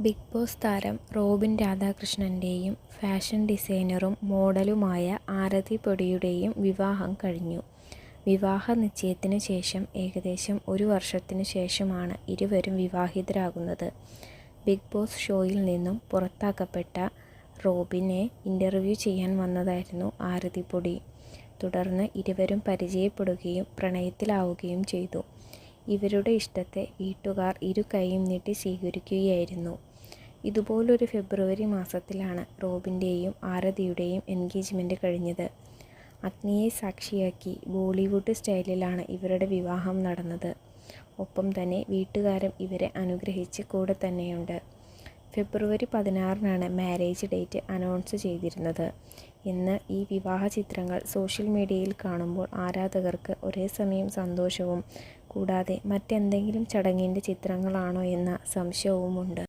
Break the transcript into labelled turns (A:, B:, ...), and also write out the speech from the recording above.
A: Big boss താരം Robin രാധാകൃഷ്ണന്റെയും fashion ഡിസൈനറും മോഡലുമായ ആരതി പൊടിയുടെയും വിവാഹം കഴിഞ്ഞു. വിവാഹ നിശ്ചയത്തിന് ശേഷം ഏകദേശം ഒരു വർഷത്തിനു ശേഷമാണ് ഇരുവരും വിവാഹിതരാകുന്നത്. ബിഗ് ബോസ് ഷോയിൽ നിന്നും പുറത്താക്കപ്പെട്ട റോബിനെ ഇന്റർവ്യൂ ചെയ്യാൻ വന്നതായിരുന്നു ആരതി പൊടി. തുടർന്ന് ഇരുവരും പരിചയപ്പെടുകയും പ്രണയത്തിലാവുകയും ചെയ്തു. ഇവരുടെ ഇഷ്ടത്തെ വീട്ടുകാർ ഇരു കൈയും നീട്ടി സ്വീകരിക്കുകയായിരുന്നു. ഇതുപോലൊരു ഫെബ്രുവരി മാസത്തിലാണ് റോബിന്റെയും ആരതിയുടെയും എൻഗേജ്മെന്റ് കഴിഞ്ഞത്. അഗ്നിയെ സാക്ഷിയാക്കി ബോളിവുഡ് സ്റ്റൈലിലാണ് ഇവരുടെ വിവാഹം നടന്നത്. ഒപ്പം തന്നെ വീട്ടുകാരും ഇവരെ അനുഗ്രഹിച്ച് കൂടെ തന്നെയുണ്ട്. ഫെബ്രുവരി പതിനാറിനാണ് മാരേജ് ഡേറ്റ് അനൗൺസ് ചെയ്തിരുന്നത്. ഇന്ന് ഈ വിവാഹ ചിത്രങ്ങൾ സോഷ്യൽ മീഡിയയിൽ കാണുമ്പോൾ ആരാധകർക്ക് ഒരേ സമയം സന്തോഷവും കൂടാതെ മറ്റെന്തെങ്കിലും ചടങ്ങിന്റെ ചിത്രങ്ങളാണോ എന്ന സംശയവുമുണ്ട്.